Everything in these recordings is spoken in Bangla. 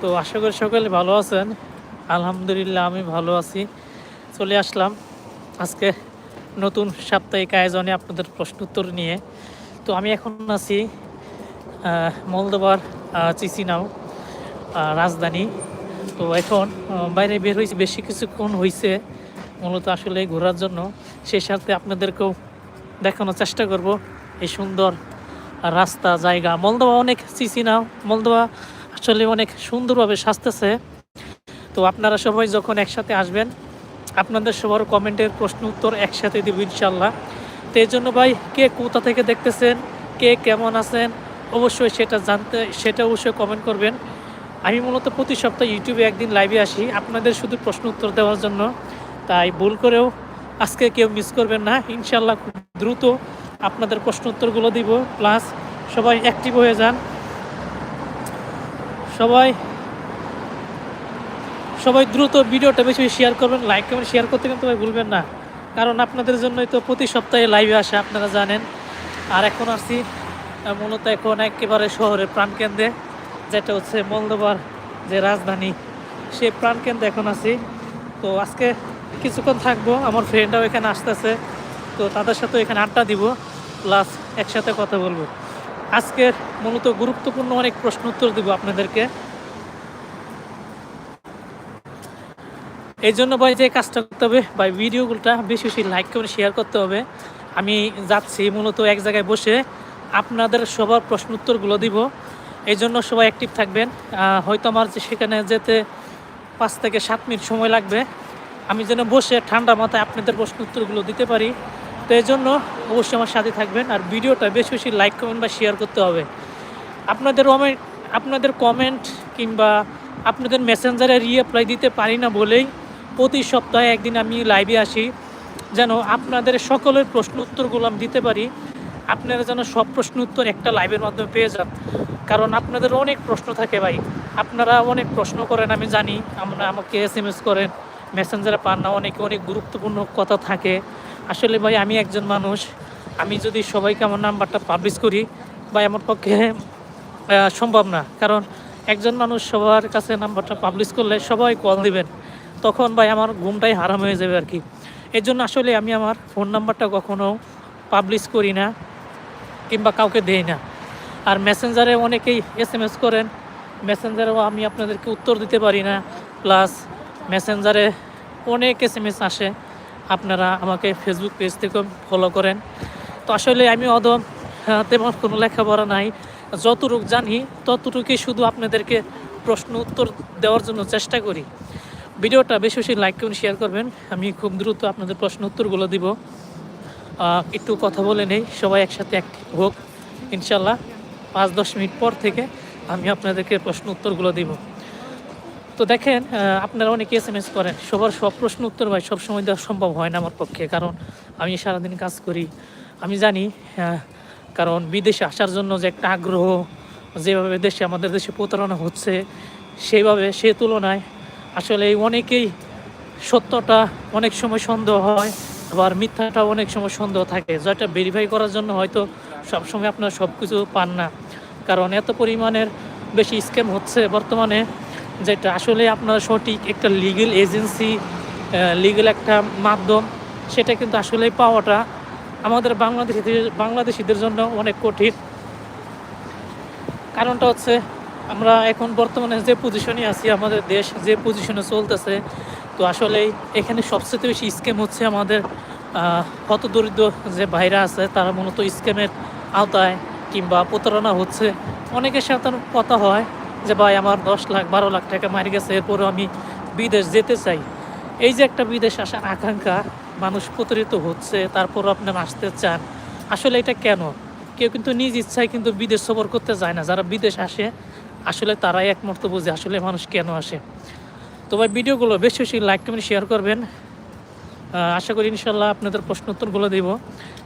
তো আশা করি সকলে ভালো আছেন। আলহামদুলিল্লাহ আমি ভালো আছি। চলে আসলাম আজকে নতুন সাপ্তাহিক আয়োজনে আপনাদের প্রশ্ন উত্তর নিয়ে। তো আমি এখন আছি মলদোবার চিচিনাও রাজধানী। তো এখন বাইরে বের হয়েছে, বেশি কিছুক্ষণ হয়েছে মূলত আসলে ঘোরার জন্য। সেই সাথে আপনাদেরকেও দেখানোর চেষ্টা করব এই সুন্দর রাস্তা, জায়গা। মলদোবা অনেক চিচিনাও। মলদোবা আসলে অনেক সুন্দরভাবে সাজতেছে। তো আপনারা সবাই যখন একসাথে আসবেন, আপনাদের সবার কমেন্টের প্রশ্ন উত্তর একসাথে দিব ইনশাল্লাহ তো এই জন্য ভাই, কে কোথা থেকে দেখতেছেন, কে কেমন আছেন, অবশ্যই সেটা জানতে, সেটা অবশ্যই কমেন্ট করবেন। আমি মূলত প্রতি সপ্তাহে ইউটিউবে একদিন লাইভে আসি, আপনাদের শুধু প্রশ্ন উত্তর দেওয়ার জন্য। তাই ভুল করেও আজকে কেউ মিস করবেন না। ইনশাল্লাহ খুব দ্রুত আপনাদের প্রশ্ন উত্তরগুলো দিব। প্লাস সবাই অ্যাক্টিভ হয়ে যান। সবাই সবাই দ্রুত ভিডিওটা বেশি শেয়ার করবেন লাইক কমেন্ট শেয়ার করতে কিন্তু ভুলবেন না। কারণ আপনাদের জন্যই তো প্রতি সপ্তাহে লাইভে আসে, আপনারা জানেন। আর এখন আসছি মূলত এখন একেবারে শহরের প্রাণকেন্দ্রে, যেটা হচ্ছে মলদোবার যে রাজধানী, সেই প্রাণকেন্দ্রে এখন আছি। তো আজকে কিছুক্ষণ থাকব, আমার ফ্রেন্ডরাও এখানে আসতেছে। তো তাদের সাথে এখানে আড্ডা দিব প্লাস একসাথে কথা বলব। আজকের মূলত গুরুত্বপূর্ণ অনেক প্রশ্ন উত্তর দিব আপনাদেরকে। এই জন্য ভাই যে কাজটা করতে হবে, ভাই ভিডিওগুলোটা বেশি বেশি লাইক করে শেয়ার করতে হবে। আমি যাচ্ছি মূলত এক জায়গায় বসে আপনাদের সবার প্রশ্ন উত্তরগুলো দিব। এই জন্য সবাই অ্যাক্টিভ থাকবেন। হয়তো আমার যে সেখানে যেতে পাঁচ থেকে সাত মিনিট সময় লাগবে। আমি যেন বসে ঠান্ডা মাথায় আপনাদের প্রশ্ন উত্তরগুলো দিতে পারি। তো এই জন্য অবশ্যই আমার সাথে থাকবেন আর ভিডিওটা বেশি বেশি লাইক কমেন্ট বা শেয়ার করতে হবে। আপনাদের আপনাদের কমেন্ট কিংবা আপনাদের মেসেঞ্জারে রিঅ্যাপ্লাই দিতে পারি না বলেই প্রতি সপ্তাহে একদিন আমি লাইভে আসি। যেন আপনাদের সকলের প্রশ্ন উত্তরগুলো আমি দিতে পারি। আপনারা যেন সব প্রশ্ন উত্তর একটা লাইভের মাধ্যমে পেয়ে যান। কারণ আপনাদের অনেক প্রশ্ন থাকে ভাই। আপনারা অনেক প্রশ্ন করেন, আমি জানি। আমরা আমাকে এস এম এস করেন মেসেঞ্জারে পান না, অনেকে অনেক গুরুত্বপূর্ণ কথা থাকে। আসলে ভাই, আমি একজন মানুষ। আমি যদি সবাইকে আমার নাম্বারটা পাবলিশ করি, ভাই, আমার পক্ষে সম্ভব না। কারণ একজন মানুষ সবার কাছে নাম্বারটা পাবলিশ করলে সবাই কল দিবেন। তখন ভাই, আমার ঘুমটাই হারাম হয়ে যাবে আর কি এর জন্য আসলে আমি আমার ফোন নাম্বারটা কখনো পাবলিশ করি না কিংবা কাউকে দেই না। আর মেসেঞ্জারে অনেকেই এস এম এস করেন। মেসেঞ্জারেও আমি আপনাদেরকে উত্তর দিতে পারি না। প্লাস মেসেঞ্জারে অনেক এস এম এস আসে। আপনারা আমাকে ফেসবুক পেজ থেকে ফলো করেন। তো আসলে আমি অদম আহ, তেমন কোনো লেখাপড়া নাই। যতটুক জানি ততটুকুই শুধু আপনাদেরকে প্রশ্ন উত্তর দেওয়ার জন্য চেষ্টা করি। ভিডিওটা বেশি বেশি লাইক করুন শেয়ার করবেন। আমি খুব দ্রুত আপনাদের প্রশ্ন উত্তরগুলো দিব। একটু কথা বলে নেই সবাই একসাথে এক হোক। ইনশাল্লাহ পাঁচ দশ মিনিট পর থেকে আমি আপনাদেরকে প্রশ্ন উত্তরগুলো দিব। তো দেখেন আপনারা অনেকে এস এম এস করেন, সবার সব প্রশ্ন উত্তর ভাই, সবসময় দেওয়া সম্ভব হয় না আমার পক্ষে, কারণ আমি সারাদিন কাজ করি। আমি জানি কারণ বিদেশে আসার জন্য যে একটা আগ্রহ, যেভাবে দেশে, আমাদের দেশে প্রতারণা হচ্ছে, সেইভাবে সে তুলনায় আসলে অনেকেই সত্যটা অনেক সময় সন্দেহ হয়, আবার মিথ্যাটা অনেক সময় সন্দেহ থাকে। যেটা ভেরিফাই করার জন্য হয়তো সবসময় আপনারা সব কিছু পান না। কারণ এত পরিমাণের বেশি স্ক্যাম হচ্ছে বর্তমানে। যেটা আসলে আপনার সঠিক একটা লিগেল এজেন্সি লিগেল একটা মাধ্যম, সেটা কিন্তু আসলে পাওয়াটা আমাদের বাংলাদেশিদের বাংলাদেশিদের জন্য অনেক কঠিন। কারণটা হচ্ছে আমরা এখন বর্তমানে যে পজিশনে আছি, আমাদের দেশ যে পজিশনে চলতেছে, তো আসলে এখানে সবচেয়ে বেশি স্ক্যাম হচ্ছে আমাদের কত দরিদ্র যে ভাইরা আছে, তারা মূলত স্ক্যামের আওতায় কিংবা প্রতারণা হচ্ছে। অনেকের সাথে কথা হয় যে ভাই, আমার দশ লাখ, বারো লাখ টাকা মারি গেছে, এরপরও আমি বিদেশ যেতে চাই। এই যে একটা বিদেশ আসার আকাঙ্ক্ষা, মানুষ প্রতারিত হচ্ছে তারপরও আপনি আসতে চান, আসলে এটা কেন? কেউ কিন্তু নিজ ইচ্ছায় কিন্তু বিদেশ সফর করতে যায় না। যারা বিদেশ আসে, আসলে তারাই একমাত্র বুঝে আসলে মানুষ কেন আসে। তো ভাই, ভিডিওগুলো বেশি বেশি লাইক, কমেন্ট শেয়ার করবেন। আশা করি ইনশাল্লাহ আপনাদের প্রশ্ন উত্তরগুলো দিব।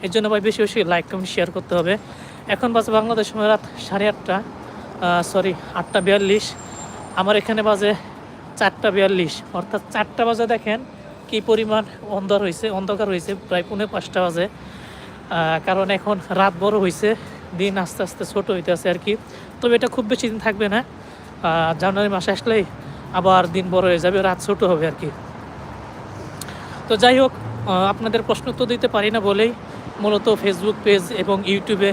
এর জন্য ভাই, বেশি বেশি লাইক, কমেন্ট শেয়ার করতে হবে। এখন বাজে বাংলাদেশ সময় রাত সাড়ে আটটা। সরি আটটা বিয়াল্লিশ। আমার এখানে বাজে চারটা বিয়াল্লিশ। অর্থাৎ চারটা বাজে দেখেন কি পরিমাণ অন্ধকার হয়েছে অন্ধকার হয়েছে প্রায় পৌনে পাঁচটা বাজে। কারণ এখন রাত বড় হয়েছে দিন আস্তে আস্তে ছোট হইতে আছে আর কি। তবে এটা খুব বেশি দিন থাকবে না। জানুয়ারি মাসে আসলেই আবার দিন বড় হয়ে যাবে, রাত ছোট হবে আর কি। তো যাই হোক আপনাদের প্রশ্ন তো দিতে পারি না বলেই মূলত ফেসবুক পেজ এবং ইউটিউবে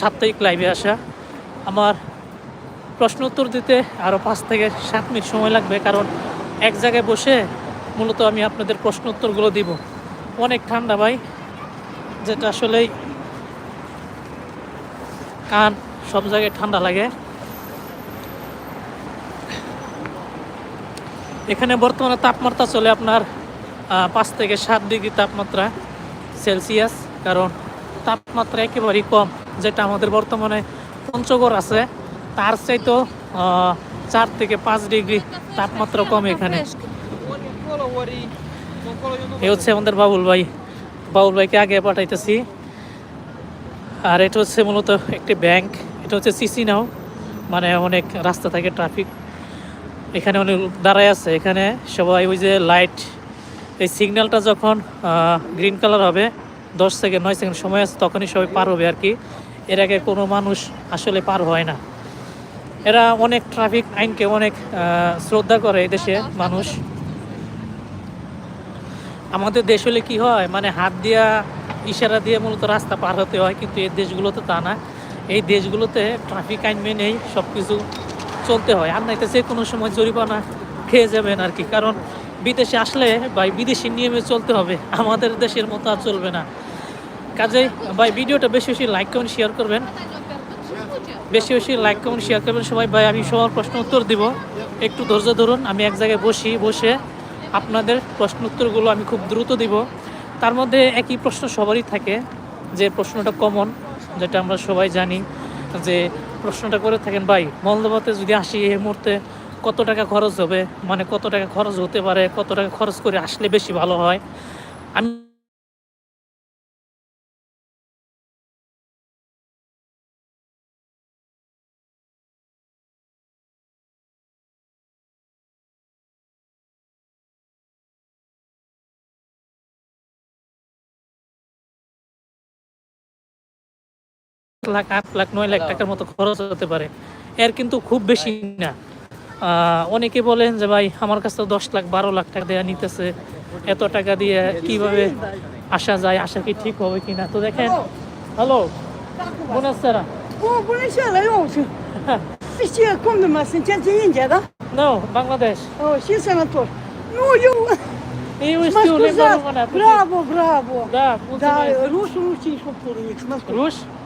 সাপ্তাহিক লাইভে আসা। আমার প্রশ্ন উত্তর দিতে আরও পাঁচ থেকে সাত মিনিট সময় লাগবে, কারণ এক জায়গায় বসে মূলত আমি আপনাদের প্রশ্ন উত্তরগুলো দিব। অনেক ঠান্ডা ভাই, যেটা আসলেই কান সব জায়গায় ঠান্ডা লাগে। এখানে বর্তমানে তাপমাত্রা চলে আপনার পাঁচ থেকে সাত ডিগ্রি তাপমাত্রা সেলসিয়াস, কারণ তাপমাত্রা একেবারেই কম, যেটা আমাদের বর্তমানে পঞ্চগড় আছে। তার চাইতেও আহ, চার থেকে পাঁচ ডিগ্রি তাপমাত্রা কম এখানে। এ হচ্ছে আমাদের বাবুল ভাই। বাবুল ভাইকে আগে পাঠাইতেছি। আর এটা হচ্ছে মূলত একটি ব্যাংক। এটা হচ্ছে সিসি নাও মানে অনেক রাস্তা থাকে ট্রাফিক। এখানে অনেক দাঁড়ায় আছে। এখানে সবাই ওই যে লাইট এই সিগন্যালটা যখন গ্রিন কালার হবে দশ সেকেন্ড নয় সেকেন্ড সময় আছে তখনই সবাই পার হবে আর কি। এর আগে কোনো মানুষ আসলে পার হয় না। এরা অনেক ট্রাফিক আইনকে অনেক শ্রদ্ধা করে দেশে মানুষ। আমাদের দেশ হলে কি হয়? মানে হাত দিয়া ইশারা দিয়ে মূলত রাস্তা পার হতে হয়, কিন্তু এই দেশগুলোতে তা না। এই দেশগুলোতে ট্রাফিক আইন মেনেই সব কিছু চলতে হয়। আর নাইতে যে কোনো সময় জরিমানা খেয়ে যাবেন আর কি। কারণ বিদেশে আসলে বা বিদেশি নিয়মে চলতে হবে। আমাদের দেশের মতো আর চলবে না। কাজেই ভাই, ভিডিওটা বেশি বেশি লাইক কমেন্ট শেয়ার করবেন। বেশি বেশি লাইক কমেন্ট শেয়ার করবেন সবাই। ভাই, আমি সবার প্রশ্ন উত্তর দিব। একটু ধৈর্য ধরুন, আমি এক জায়গায় বসি, বসে আপনাদের প্রশ্ন উত্তরগুলো আমি খুব দ্রুত দিব। তার মধ্যে একই প্রশ্ন সবারই থাকে, যে প্রশ্নটা কমন যেটা আমরা সবাই জানি যে প্রশ্নটা করে থাকেন, ভাই মলদোবাতে যদি আসি এই মুহূর্তে কত টাকা খরচ হবে? মানে কত টাকা খরচ হতে পারে, কত টাকা খরচ করে আসলে বেশি ভালো হয়? আমি লাখ আট লাখ নয় লাখ টাকার মতো খরচ হতে পারে। এর কিন্তু খুব বেশি না। অনেকে বলেন যে ভাই আমার কাছে তো দশ লাখ বারো লাখ টাকা দেওয়া নিতেছে। এত টাকা দিয়ে কীভাবে আসা যায়? আসা কি ঠিক হবে কিনা? তো দেখেন hello? No Oh, mulțumesc.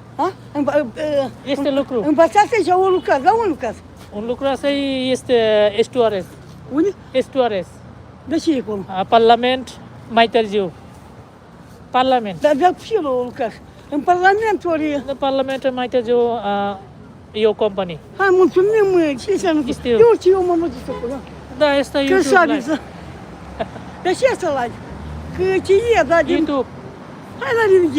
A? Este lucru. Învățați deja un lucrat, la un lucrat. Un lucru asta este estuarez. Unde? Estuarez. De ce e acolo? A, parlament, mai târziu. Parlament. Dar de ce o lucrări? În Parlament ori... În Parlament mai târziu a, e o companie. Hai, mulțumim, ce înseamnă? Este... Eu ce eu mă duc acolo. Da, este YouTube Că live. Pe ce să live? Că ce e, da, din... YouTube. Hai da, la revedere.